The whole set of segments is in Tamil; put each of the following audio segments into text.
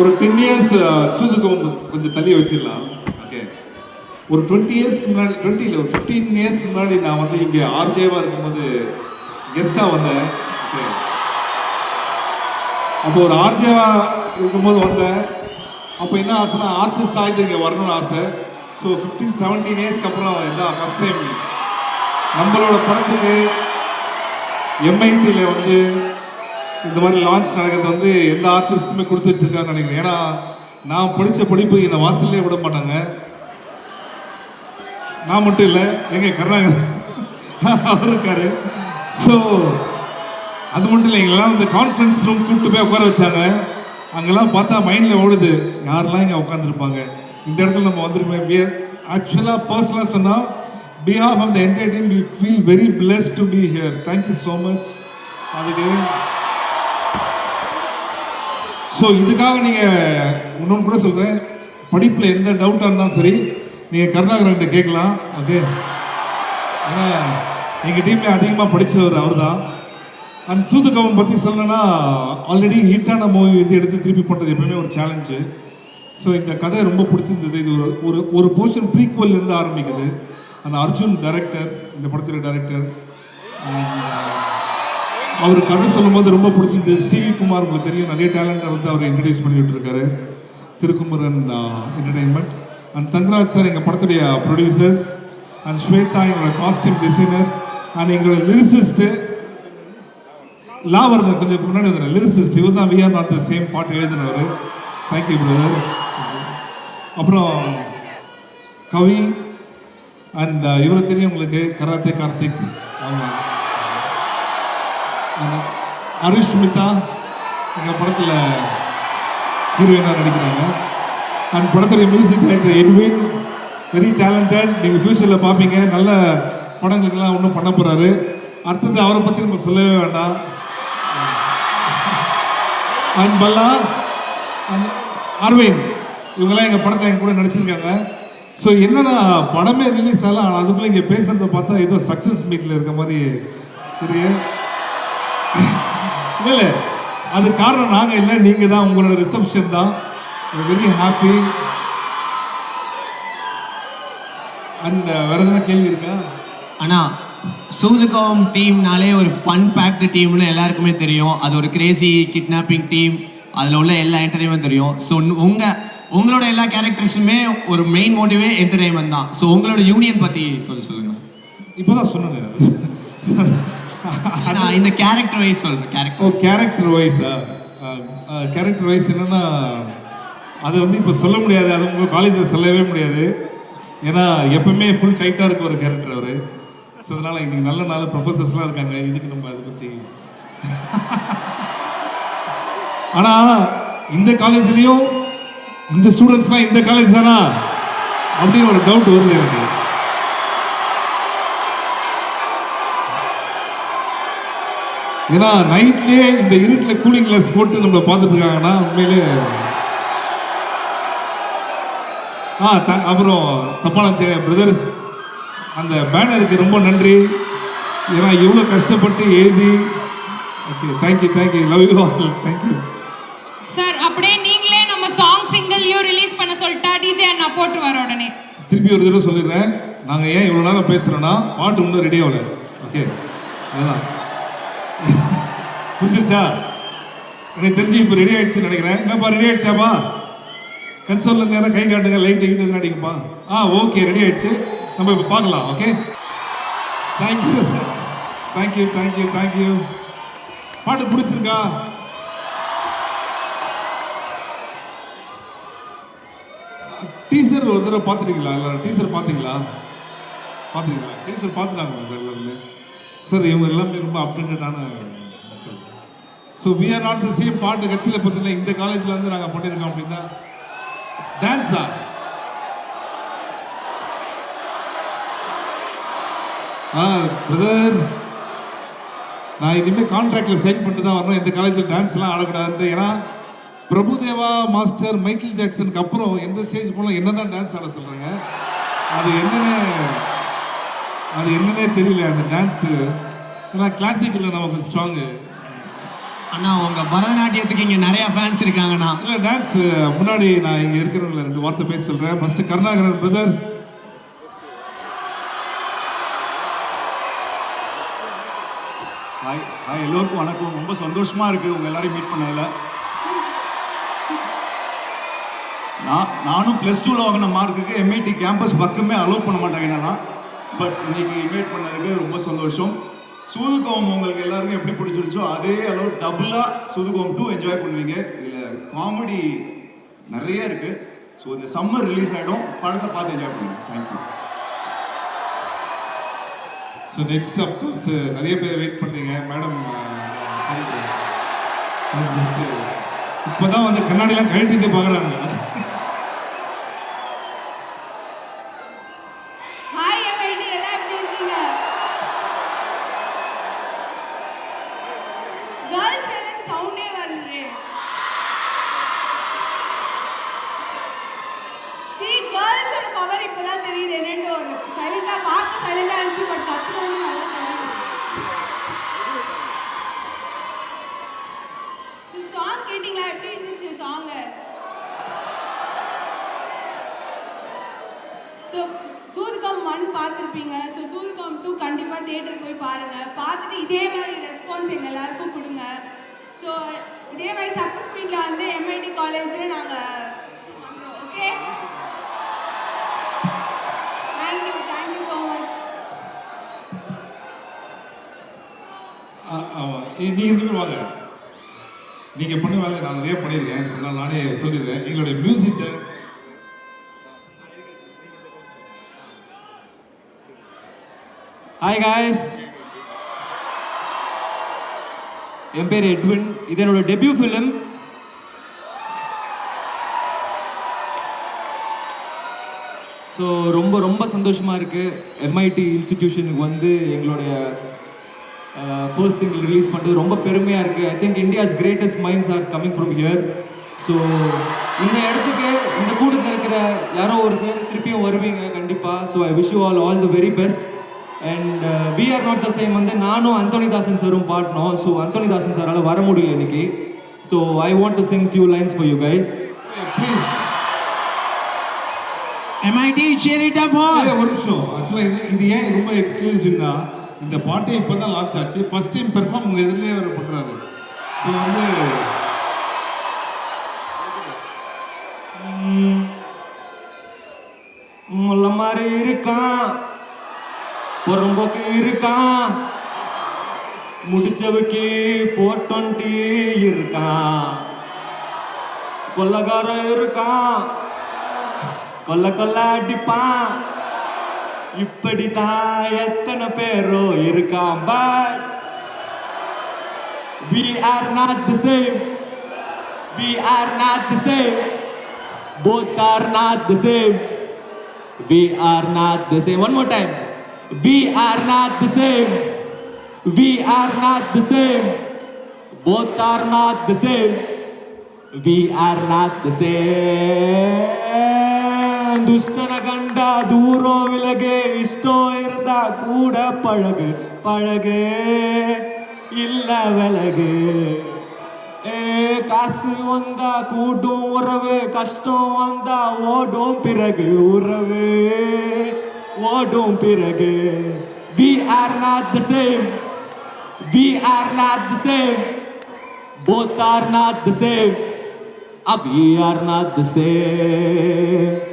ஒரு டென் இயர்ஸ் சூதுக்கம் கொஞ்சம் தள்ளி வச்சிடலாம். ஓகே ஒரு டுவெண்ட்டி இயர்ஸ் முன்னாடி டுவெண்ட்டி இல்லை ஒரு ஃபிஃப்டீன் இயர்ஸ் முன்னாடி நான் வந்து இங்கே ஆர்ஜேவாக இருக்கும்போது கெஸ்டாக வந்தேன். ஓகே அப்போ ஒரு ஆர்ஜேவாக இருக்கும்போது வந்தேன். அப்போ என்ன ஆசைனா ஆர்டிஸ்ட் ஆகிட்டு இங்கே வரணும்னு ஆசை. ஸோ ஃபிஃப்டீன் செவன்டீன் இயர்ஸ்க்கு அப்புறம் இதான் ஃபஸ்ட் டைம் நம்மளோட படத்துக்கு எம்ஐடியில் வந்து இந்த மாதிரி லான்ச் நடக்கிறது வந்து எந்த ஆர்டிஸ்ட்டுமே கொடுத்து வச்சிருக்காங்கன்னு நினைக்கிறேன். ஏன்னா நான் படித்த படிப்பு இந்த வாசல்லே விட மாட்டாங்க. நான் மட்டும் இல்லை எங்க கருணாகரன் அவர் இருக்காரு. ஸோ அது மட்டும் இல்லை எங்கெல்லாம் இந்த கான்ஃபரன்ஸ் ரூம் கூப்பிட்டு போய் உட்கார வச்சாங்க. அங்கெல்லாம் பார்த்தா மைண்டில் ஓடுது. யாரெல்லாம் இங்கே உட்காந்துருப்பாங்க இந்த இடத்துல நம்ம வந்திருப்போம் ஆக்சுவலாக பர்சனலாக சொன்னால் behalf of the entire team we feel very blessed to be here thank you so much அதுக்கு ஸோ இதுக்காக நீங்கள் இன்னொன்று கூட சொல்கிறேன் படிப்பில் எந்த டவுட்டாக இருந்தாலும் சரி நீங்கள் கருணாகரன்கிட்ட கேட்கலாம். ஓகே? ஏன்னா எங்கள் டீமில் அதிகமாக படித்தவர் அவர் தான் அண்ட் சூதுகவன் பற்றி சொல்லணும்னா ஆல்ரெடி ஹிட்டான மூவி வந்து எடுத்து திருப்பி பண்ணுறது எப்பவுமே ஒரு சேலஞ்சு ஸோ இந்த கதை ரொம்ப பிடிச்சிருந்தது. இது ஒரு ஒரு ஒரு போர்ஷன் இருந்து ஆரம்பிக்குது. அந்த அர்ஜுன் டைரக்டர் இந்த படத்தில் டைரக்டர் அவர் கதை சொல்லும்போது ரொம்ப பிடிச்சிருந்தது சி வி குமார் உங்களுக்கு தெரியும். நிறைய டேலண்ட்டை வந்து அவர் இன்ட்ரடியூஸ் பண்ணிட்டு இருக்காரு Thirukumaran entertainment and Thangaraj sir எங்கள் படத்துடைய ப்ரொடியூசர்ஸ் அண்ட் ஸ்வேதா எங்களோட காஸ்டியூம் டிசைனர் அண்ட் எங்களோட லிரிசிஸ்ட்டு லாவர்தன் கொஞ்சம் முன்னாடி வந்து லிரிசிஸ்ட் இவர் தான் விஆர் நாட் சேம் பாட்டு எழுதினவர். தேங்க்யூ பிரதர் அப்புறம் கவி. அண்ட் இவரை தெரியும் உங்களுக்கு. கராத்தே கார்த்திக். ஆமாம் அரிஷ்மிதா எங்கள் படத்தில் ஹீரோயினாக நடிக்கிறாங்க? அண்ட் படத்துடைய music director Edwin very talented நீங்கள் ஃப்யூச்சரில் பார்ப்பீங்க நல்ல படங்களுக்கெல்லாம் ஒன்றும் பண்ண போகிறாரு அடுத்தது அவரை பற்றி நம்ம சொல்லவே வேண்டாம். அண்ட் பல்லா அரவிந்த் இவங்கெல்லாம் எங்கள் படத்தை என் கூட நடிச்சிருக்காங்க. ஸோ என்னென்னா படமே ரிலீஸ் ஆகலாம் ஆனால் அதுக்குள்ளே இங்கே பேசுகிறத பார்த்தா ஏதோ சக்ஸஸ் மீட்டில் இருக்க மாதிரி இருக்கு இல்லை அது காரணம் நாங்கள் இல்லை நீங்கள் தான். உங்களோட ரிசப்ஷன் தான். வெரி ஹாப்பி அண்ட் வேற எதனா கேள்வி இருக்கா? ஆனா சூதுகம் டீம்னாலே ஒரு ஃபன் பேக்டு டீம்னு எல்லாருக்குமே தெரியும். அது ஒரு கிரேசி கிட்னாப்பிங் டீம் அதில் உள்ள எல்லா என்டர்டைன்மெண்ட் தெரியும். ஸோ உங்க உங்களோட எல்லா கேரக்டர்ஸுமே ஒரு மெயின் மோட்டிவே என்டர்டைன்மெண்ட் தான். ஸோ உங்களோட யூனியன் பத்தி கொஞ்சம் சொல்லுங்க. இப்போதான் சொன்னேன். நான் இந்த கேரக்டர் வைஸ் சொல்றேன் ஓ கேரக்டர் வைஸ் வைஸா கேரக்டர் வைஸ் என்னன்னா அது வந்து இப்போ சொல்ல முடியாது அது உங்கள் காலேஜில் சொல்லவே முடியாது. ஏன்னா எப்பவுமே ஃபுல் டைட்டாக இருக்க ஒரு கேரக்டர் அவர். ஸோ அதனால் இன்னைக்கு நல்ல நல்ல ப்ரொஃபஸர்ஸ்லாம் இருக்காங்க இதுக்கு நம்ம அதை பற்றி ஆனால் இந்த காலேஜ்லேயும் இந்த ஸ்டூடெண்ட்ஸ்லாம் இந்த காலேஜ் தானா? அப்படின்னு ஒரு டவுட் வருது எனக்கு. ஏன்னா நைட்லயே இந்த இருட்டில் கூலிங் கிளாஸ் போட்டு நம்மளை பார்த்துட்டு இருக்காங்கன்னா உண்மையிலே ஆ த அப்புறம் தப்பான பிரதர்ஸ் அந்த பேனருக்கு ரொம்ப நன்றி. ஏன்னா இவ்வளோ கஷ்டப்பட்டு எழுதி okay thank you thank you love you all thank you sir அப்படியே நீங்களே நம்ம சாங் சிங்கிள்லையும் ரிலீஸ் பண்ண சொல்லிட்டா டிஜே அண்ணா போட்டு வர உடனே. திருப்பி ஒரு தடவை சொல்லிடுறேன். நாங்கள் ஏன் இவ்வளோ நேரம் பேசுகிறோன்னா பாட்டு இன்னும் ரெடி ஆகல. ஓகே அதுதான் புரிஞ்சிருச்சா? எனக்கு தெரிஞ்சு இப்போ ரெடி ஆயிடுச்சுன்னு நினைக்கிறேன். என்னப்பா ரெடி ஆயிடுச்சாப்பா? கன்சோல்ல இருந்து யாரும் கை காட்டுங்க லைட் கிட்ட அடிக்கும்பா ஆ ஓகே ரெடி ஆயிடுச்சு. நம்ம இப்போ பார்க்கலாம் okay thank you thank you thank you thank you பாட்டு பிடிச்சிருக்கா? டீசர் ஒரு தடவை பார்த்துருக்கீங்களா எல்லாரும் டீசர் பார்த்தீங்களா? பார்த்துருக்கீங்களா டீசர் பார்த்துட்டாங்களா சார் எல்லாருமே? சார் இவங்க எல்லாமே ரொம்ப அப்டேட்டடான so we are not the same பாட்டு கட்சியில் பார்த்தீங்கன்னா இந்த காலேஜில் வந்து நாங்கள் பண்ணியிருக்கோம் அப்படின்னா டான்ஸா ஆ பிரதர் நான் இனிமேல் கான்ட்ராக்டில் சைன் பண்ணிட்டு தான் வரணும். இந்த காலேஜில் டான்ஸ்லாம் ஆடக்கூடாது ஏன்னா பிரபுதேவா மாஸ்டர் மைக்கேல் ஜாக்சனுக்கு அப்புறம் எந்த ஸ்டேஜ் போனால் என்ன தான் டான்ஸ் ஆட சொல்கிறாங்க அது என்னன்னு அது என்னன்னே தெரியல அந்த டான்ஸு ஏன்னா கிளாசிக்கில் நமக்கு ஸ்ட்ராங்கு அண்ணா உங்க பரதநாட்டியத்துக்கு இங்க நிறைய ஃபேன்ஸ் இருக்காங்கண்ணா. இல்லை டான்ஸ் முன்னாடி நான் இங்கே இருக்கிறவங்கள ரெண்டு வார்த்தை பேச சொல்கிறேன் first Karunakaran brother hi hi எல்லோருக்கும் வணக்கம். ரொம்ப சந்தோஷமா இருக்கு உங்க எல்லாரையும் மீட் பண்ணதில். நான் நானும் ப்ளஸ் டூவில் வாங்கின மார்க்குக்கு எம்ஐடி கேம்பஸ் பக்கமே அலோவ் பண்ண மாட்டாங்க என்னன்னா. பட் இன்னைக்கு இன்வைட் பண்ணதுக்கு ரொம்ப சந்தோஷம். சூதுகோம் உங்களுக்கு எல்லாருக்கும் எப்படி பிடிச்சிருச்சோ அதே அளவு டபுளாக சூதுகோம் டூ என்ஜாய் பண்ணுவீங்க. இதில் காமெடி நிறைய இருக்கு. ஸோ இந்த சம்மர் ரிலீஸ் ஆகிடும் படத்தை பார்த்து என்ஜாய் பண்ணுங்க. தேங்க்யூ ஸோ நெக்ஸ்ட் அஃப்கோர்ஸ் நிறைய பேர் வெயிட் பண்ணுறீங்க மேடம் ஜஸ்ட் இப்போ தான் வந்து கண்ணாடிலாம் கழட்டிட்டு பார்க்குறாங்க ஹாய் எம்ஐடி எல்லாம் எப்படி இருக்கீங்க கேர்ள்ஸ் எல்லாம் சவுண்டே வரலையே சி கேர்ள்ஸோட பவர் இப்போதான் தெரியுது. என்னென்னு ஒரு சைலண்டா பார்க்க சைலண்டா இருந்துச்சு பட் கத்துறவங்க நல்லா ஸோ சாங் கேட்டிங்களா? எப்படி இருந்துச்சு சாங்கு ஸோ சூதுகம் ஒன் பார்த்துருப்பீங்க. ஸோ சூதுகம் டூ கண்டிப்பாக தேட்டர் போய் பாருங்கள் பார்த்துட்டு இதே மாதிரி ரெஸ்பான்ஸ் எங்கள் எல்லாருக்கும் கொடுங்க. ஸோ இதே மாதிரி சக்ஸஸ் மீட்டில் வந்து எம்ஐடி காலேஜில் நாங்கள் ஓகே ஆமாம் நீங்கள் ரெண்டு வாங்க. நீங்கள் பண்ண வேலை நான் நிறைய பண்ணியிருக்கேன். சொன்னால் நானே சொல்லியிருக்கேன் எங்களுடைய மியூசிக் ஹாய் காய்ஸ் என் பேர் எட்வின் இது என்னோட டெபியூ ஃபிலிம் ஸோ ரொம்ப ரொம்ப சந்தோஷமாக இருக்குது எம்ஐடி இன்ஸ்டிடியூஷனுக்கு வந்து எங்களுடைய ஃபர்ஸ்ட் சிங்கிள் ரிலீஸ் பண்ணுறது ரொம்ப பெருமையாக இருக்குது I think India's greatest minds are coming from here so இந்த இடத்துக்கு இந்த கூட்டத்தில் இருக்கிற யாரோ ஒரு சிலர் திருப்பியும் வருவீங்க கண்டிப்பாக so I wish you all all the very best and we are not the same வந்து நானும் அந்தோனிதாசன் சாரும் பாடினோம். ஸோ அந்தோனிதாசன் சாரால் வர முடியல இன்னைக்கு. So I want to sing few lines for you guys please MIT up for ஒரு நிமிஷம். ஆக்சுவலாக இது இது ஏன் ரொம்ப எக்ஸ்க்ளூசிவ்னா இந்த பாட்டை இப்போ தான் லான்ச் ஆச்சு. ஃபர்ஸ்ட் டைம் பெர்ஃபார்ம் உங்கள் எதிரிலே அவர் பண்ணுறாரு ஸோ வந்து முள்ள மாதிரி இருக்கான். பொறம்போக்கு இருக்கான். முடிச்சவுக்கு ஃபோர் டுவெண்ட்டி இருக்கான். கொல்லகாரம் இருக்கான். கொல்ல கொல்ல அடிப்பான். இப்படித்தான் எத்தனை பேரோ இருக்கான் but we are not the same we are not the same both are not the same we are not the same one more time we are not the same we are not the same both are not the same we are not the same துஷ்டன கேட்டா தூரம் விலகு இஷ்டம் இருந்தா கூட பழகு. பழகு இல்ல விலகு. ஏ காசு வந்தா கூட்டும் உறவு கஷ்டம் வந்தா ஓடும் பிறகு உறவு. ஓடும் பிறகு. We are not the same we are not the same both are not the same up we are not the same.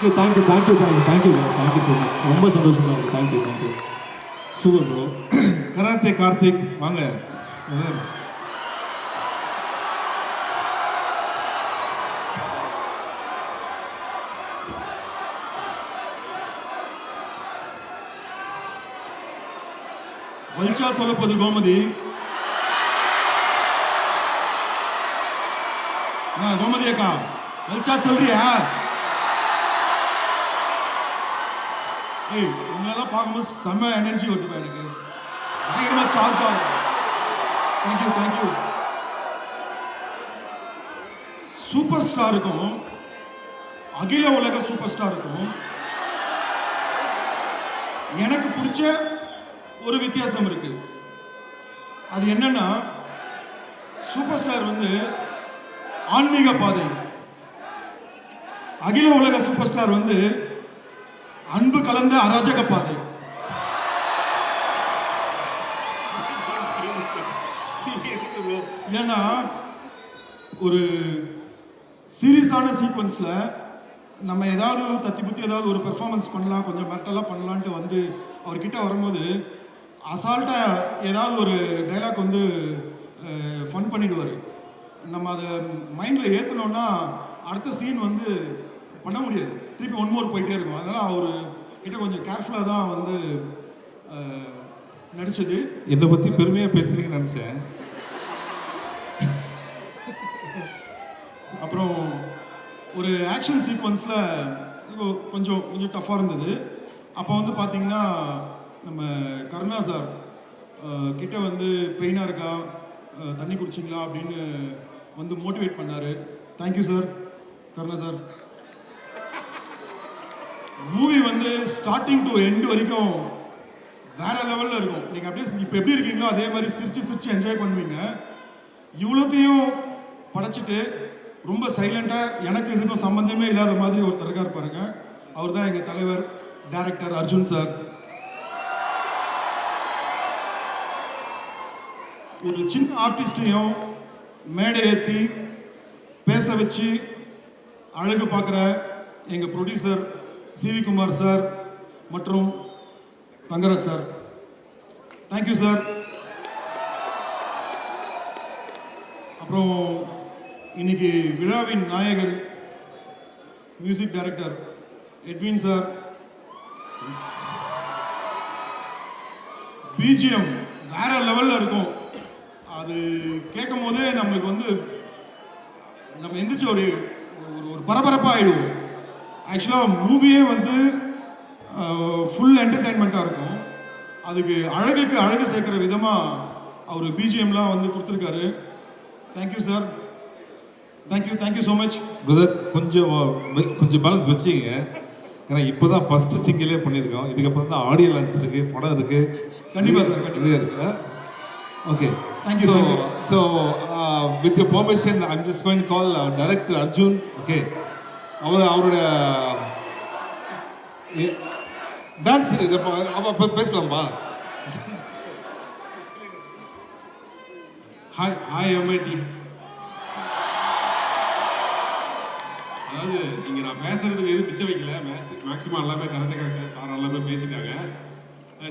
Thank you thank you thank you thank you thank you thank you so much ரொம்ப சந்தோஷமாக இருக்குது thank you thank you super bro karate Karthik வாங்க வலிச்சா சொல்லப்பது கோமதி கோமதி அக்கா வலிச்சா சொல்றியா ஏய் உங்களெல்லாம் பார்க்கும்போது செம்ம எனர்ஜி வருதுப்பா எனக்கு. பயங்கரமாக சார்ஜ் ஆகும் தேங்க்யூ தேங்க்யூ சூப்பர் ஸ்டாருக்கும் அகில உலக சூப்பர் ஸ்டாருக்கும் எனக்கு பிடிச்ச ஒரு வித்தியாசம் இருக்கு. அது என்னன்னா சூப்பர் ஸ்டார் வந்து ஆன்மீக பாதை. அகில உலக சூப்பர் ஸ்டார் வந்து அன்பு அராஜக பாதை. ஏன்னா ஒரு சீரியஸான சீக்வன்ஸில் நம்ம ஏதாவது தத்தி புத்தி ஏதாவது ஒரு பெர்ஃபார்மன்ஸ் பண்ணலாம் கொஞ்சம் மெட்டலாக பண்ணலான்ட்டு வந்து அவர்கிட்ட வரும்போது அசால்ட்டாக ஏதாவது ஒரு டைலாக் வந்து ஃபன் பண்ணிடுவார். நம்ம அதை மைண்டில் ஏற்றினோன்னா அடுத்த சீன் வந்து பண்ண முடியாது. திருப்பி ஒன் மோர் போயிட்டே இருக்கும். அதனால் அவர் கிட்ட கொஞ்சம் கேர்ஃபுல்லாக தான் வந்து நடித்தது நடிச்சது. என்னை பற்றி பெருமையாக பேசுறீங்கன்னு நினச்சேன். அப்புறம் ஒரு ஆக்ஷன் சீக்வன்ஸில் கொஞ்சம் கொஞ்சம் டஃப்பாக இருந்தது. அப்போ வந்து பார்த்தீங்கன்னா நம்ம கருணா சார் கிட்டே கிட்ட வந்து பெயினாக இருக்கா? தண்ணி குடிச்சிங்களா? அப்படின்னு வந்து மோட்டிவேட் பண்ணார். Thank you sir Karuna sir movie வந்து ஸ்டார்டிங் டு எண்ட் வரைக்கும் வேற லெவலில் இருக்கும். நீங்கள் அப்படியே இப்போ எப்படி இருக்கீங்களோ அதே மாதிரி சிரித்து சிரித்து என்ஜாய் பண்ணுவீங்க. இவ்வளோத்தையும் படைச்சிட்டு ரொம்ப சைலண்ட்டாக எனக்கு இதுக்கும் சம்மந்தமே இல்லாத மாதிரி ஒருத்தர் இருக்கார் பாருங்க. அவர் தான் எங்கள் தலைவர் டைரக்டர் அர்ஜுன் சார் ஒரு சின்ன ஆர்டிஸ்டையும் மேடை ஏற்றி பேச வச்சு அழகு பார்க்குற எங்கள் ப்ரொடியூசர் சிவி குமார் சார் மற்றும் தங்கராஜ் சார். தேங்க்யூ சார் அப்புறம் இன்னைக்கு விழாவின் நாயகன் music director Edwin sir BGM வேற லெவலில் இருக்கும். அது கேட்கும் போதே நம்மளுக்கு வந்து நம்ம எந்திரிச்சு ஒரு ஒரு ஒரு பரபரப்பாக ஆயிடுவோம் ஆக்சுவலாக மூவியே வந்து ஃபுல் என்டர்டைன்மெண்ட்டாக இருக்கும். அதுக்கு அழகுக்கு அழகு சேர்க்குற விதமாக அவர் பிஜிஎம்லாம் வந்து கொடுத்துருக்காரு. Thank you sir thank you thank you so much brother கொஞ்சம் கொஞ்சம் பேலன்ஸ் வச்சுங்க ஏன்னா இப்போ தான் ஃபஸ்ட்டு சிங்கிளே பண்ணியிருக்கோம். இதுக்கப்புறம் தான் ஆடியோ லான்ச் இருக்குது படம் இருக்குது கண்டிப்பா sir, கண்டிப்பா. நிறைய இருக்கு okay you. So with your permission I'm just going call director Arjun okay அவர் அவரோட டான்ஸ் அவ பேசலாம்பா? ஹாய் ஹாய் எம்ஐடி அதாவது இங்கே நான் பேசுறதுக்கு எதுவும் மிச்சம் வைக்கல. மேக்ஸிமம் எல்லாமே கரெக்டாக சார் எல்லாமே பேசிட்டாங்க.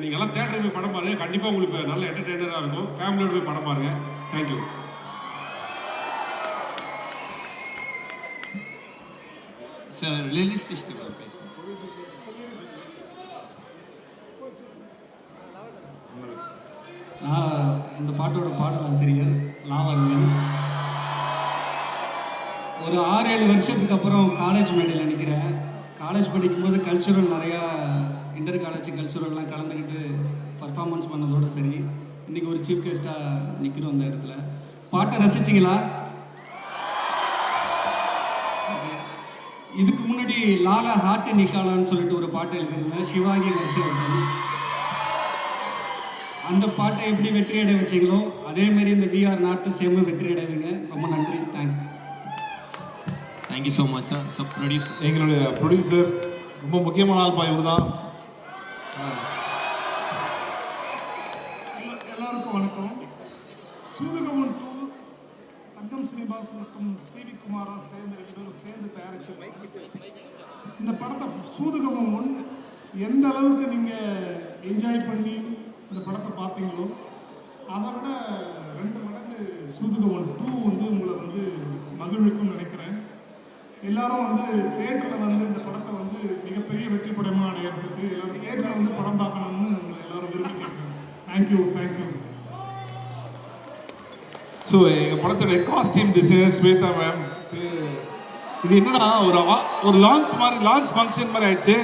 நீங்கள் எல்லாம் தேட்டருக்கு போய் படம் பாருங்க. கண்டிப்பாக உங்களுக்கு நல்ல என்டர்டெய்னராக இருக்கும். ஃபேமிலியோட போய் படம் பாருங்க. தேங்க்யூ சார் லிரிக்ஸ் ஃபெஸ்டிவல் பேசுங்க நான் இந்த பாட்டோட பாடலாசிரியர் லாவரங்கன் ஒரு ஆறு ஏழு வருஷத்துக்கு அப்புறம் காலேஜ் மேடையில் நிற்கிறேன் காலேஜ் படிக்கும்போது கல்ச்சுரல் நிறையா இன்டர் காலேஜ் கல்ச்சுரல்லாம் கலந்துக்கிட்டு பர்ஃபார்மன்ஸ் பண்ணதோட சரி இன்றைக்கி ஒரு சீஃப் கெஸ்ட்டாக நிற்கிறோம் அந்த இடத்துல. பாட்டை ரசிச்சிங்களா? இதுக்கு முன்னாடி லாலா ஹார்ட் நிக்காலான்னு சொல்லிட்டு ஒரு பாட்டு எழுதியிருந்தேன் சிவாங்கி வர்ஷவர்தன் அந்த பாட்டை எப்படி வெற்றி அடைய வச்சீங்களோ அதே மாதிரி இந்த விஆர் நாட்டு சேம வெற்றி அடைவீங்க. ரொம்ப நன்றி. Thank you thank you so much sir so produce எங்களுடைய ப்ரொடியூசர் ரொம்ப முக்கியமான ஆள் பா இவர் தான் எல்லா- எல்லாருக்கும் வணக்கம். தங்கம் ஸ்ரீனிவாஸ் மற்றும் சி வி குமாரா சேர்ந்து ரெண்டு பேரும் சேர்ந்து தயாரிச்சிருக்கோம். இந்த படத்தை சூதுகவன் ஒன்று எந்த அளவுக்கு நீங்கள் என்ஜாய் பண்ணி இந்த படத்தை பார்த்தீங்களோ அதை விட ரெண்டு மடங்கு சூதுகவன் டூ வந்து உங்களை வந்து மகிழ்விக்கும்னு நினைக்கிறேன். எல்லாரும் வந்து தேட்டரில் வந்து இந்த படத்தை வந்து மிகப்பெரிய வெற்றி படமாக அடையிறதுக்கு எல்லாரும் தேட்டரில் வந்து படம் பார்க்கணும்னு உங்களை எல்லாரும் விரும்பி கேட்குறேன் தேங்க்யூ தேங்க்யூ ஸோ எங்கள் படத்துடைய காஸ்டியூம் டிசைனர் ஸ்வேதா மேம் இது என்னன்னா ஒரு ஒரு லான்ச் மாதிரி லான்ச் ஃபங்க்ஷன் மாதிரி ஆயிடுச்சு.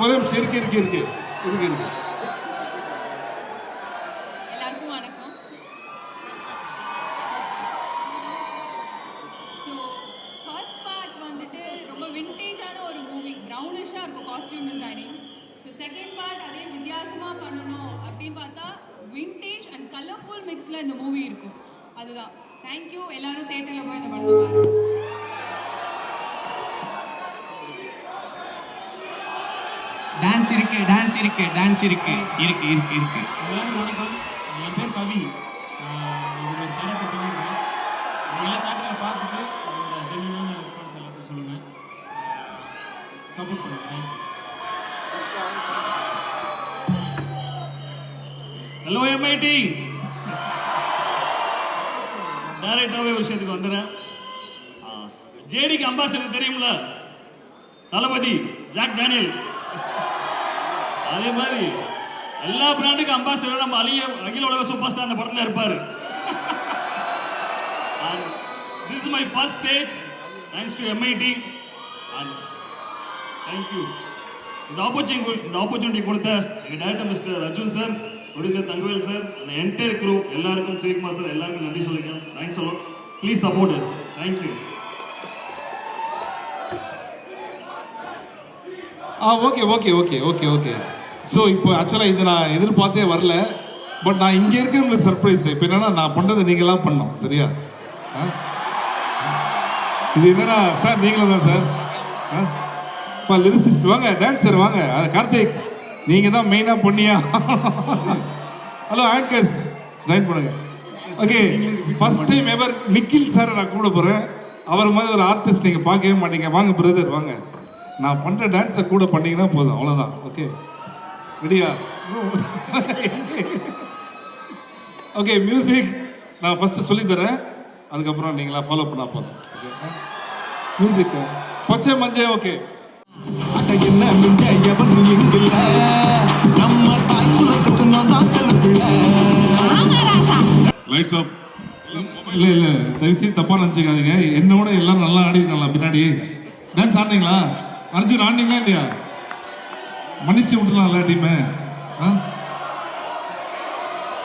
ஒரே நிமிஷம் இருக்கு இருக்கு இருக்கு. இருக்கு இருக்கு. டான்ஸ் இருக்கு டான்ஸ் இருக்கு டான்ஸ் இருக்கு. இருக்கு இருக்கு இருக்கு. எல்லாரும் வணக்கம். என் பேர் கவி. இது ஒரு பண்ணியிருக்கேன். எல்லாம் தேட்டரில் பார்த்துட்டு உங்களோட ஜென்யூனான ரெஸ்பான்ஸ் எல்லாத்தையும் சொல்லுங்கள் சப்போர்ட் ஹலோ எம்ஐடி டேரக்டாகவே விஷயத்துக்கு வந்துடுறேன் ஜேடிக்கு அம்பாசிடர் தெரியும்ல? தளபதி ஜாக் டேனியல் அதே மாதிரி எல்லா பிராண்டுக்கும் அம்பாசிடர் நம்ம அழிய அகில உலக சூப்பர் ஸ்டார் அந்த படத்தில் இருப்பார். This is my first stage thanks to MIT and thank you இந்த ஆப்பர்ச்சுனிட்டி இந்த ஆப்பர்ச்சுனிட்டி கொடுத்த எங்கள் director mister Arjun sir producer Thangavel sir அந்த என்டையர் குரூ எல்லாருக்கும் சிவகுமார் சார் எல்லாருக்கும் நன்றி சொல்லிக்கிறேன் தேங்க்ஸ் சொல்லலாம் please support us thank you ah okay okay okay okay okay so இப்போ ஆக்சுவலாக இது நான் எதிர்பார்த்தே வரல. பட் நான் இங்கே இருக்கிறவங்களுக்கு சர்ப்ரைஸ் இப்போ என்னென்னா நான் பண்ணுறது நீங்களாம் பண்ணோம் சரியா? ஆ? இது என்னன்னா சார் நீங்களும் தான் சார் ஆ? இப்போ லிரிசிஸ்ட் வாங்க டான்ஸர் வாங்க. அது கார்த்திக் நீங்கள் தான் மெயினாக பண்ணியா? ஹலோ ஆங்கர்ஸ் ஜாயின் பண்ணுங்க. Okay first time ever Nikhil sir நான் கூட போகிறேன் அவர் மாதிரி ஒரு ஆர்டிஸ்ட் நீங்கள் பார்க்கவே மாட்டீங்க. வாங்க பிரதர் வாங்க. நான் பண்ணுற டான்ஸை கூட பண்ணிங்கன்னா போதும். அவ்வளோதான் ஓகே ரெடியா ஓகே மியூசிக் நான் ஃபஸ்ட்டு சொல்லி தரேன். அதுக்கப்புறம் நீங்களா ஃபாலோ பண்ணா போதும். மியூசிக் பச்சை மஞ்சள் ஓகே அட என்ன மிஞ்ச எவனும் இங்கில்ல நம்ம தாய் குலத்துக்கு நான் தான் செல்ல பிள்ளை லைட்ஸ் ஆஃப் இல்லை இல்லை தயவுசெய்து தப்பாக நினச்சிக்காதீங்க. என்னோட எல்லாரும் நல்லா ஆடிருக்காங்களா பின்னாடி? டான்ஸ் ஆடினீங்களா? அர்ஜுன் ஆடினீங்களா இல்லையா? மன்னிச்சு விடலாம் இல்லாட்டியுமே ஆ?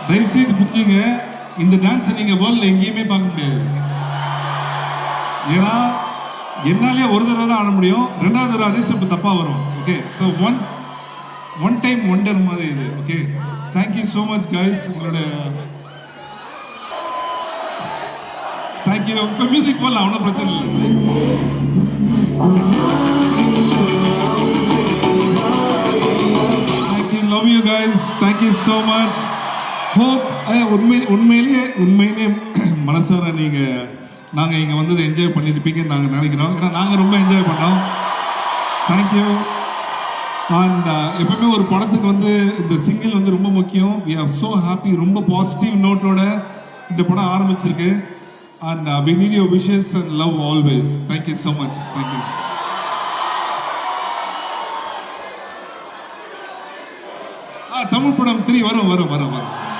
தயவுசெய்து புரிஞ்சுங்க இந்த டான்ஸை நீங்கள் வேர்ல்டில் எங்கேயுமே பார்க்க முடியாது. ஏன்னா என்னாலே ஒரு தடவை தான் ஆட முடியும். ரெண்டாவது தடவை அதே ஸ்டெப் தப்பாக வரும். Okay so one one time wonder மாதிரி இது. Okay thank you so much guys உங்களோட தேங்க்யூ இப்போ மியூசிக் போடலாம் ஒன்றும் பிரச்சனை இல்லை. தேங்க்யூ ஸோ மச் ஹோப் உண்மை உண்மையிலேயே உண்மையிலேயே மனசார நீங்கள் நாங்கள் இங்கே வந்தது என்ஜாய் பண்ணியிருப்பீங்கன்னு நாங்கள் நினைக்கிறோம். ஏன்னா நாங்கள் ரொம்ப என்ஜாய் பண்ணோம். தேங்க்யூ அண்ட் uh, எப்பவுமே ஒரு படத்துக்கு வந்து இந்த சிங்கிள் வந்து ரொம்ப முக்கியம். வி ஆர் ஸோ ஹாப்பி ரொம்ப பாசிட்டிவ் நோட்டோட இந்த படம் ஆரம்பிச்சிருக்கு. And we need your wishes and love always thank you so much thank you Tamil படம் த்ரீ வரும் வரும் வரும் வரும்.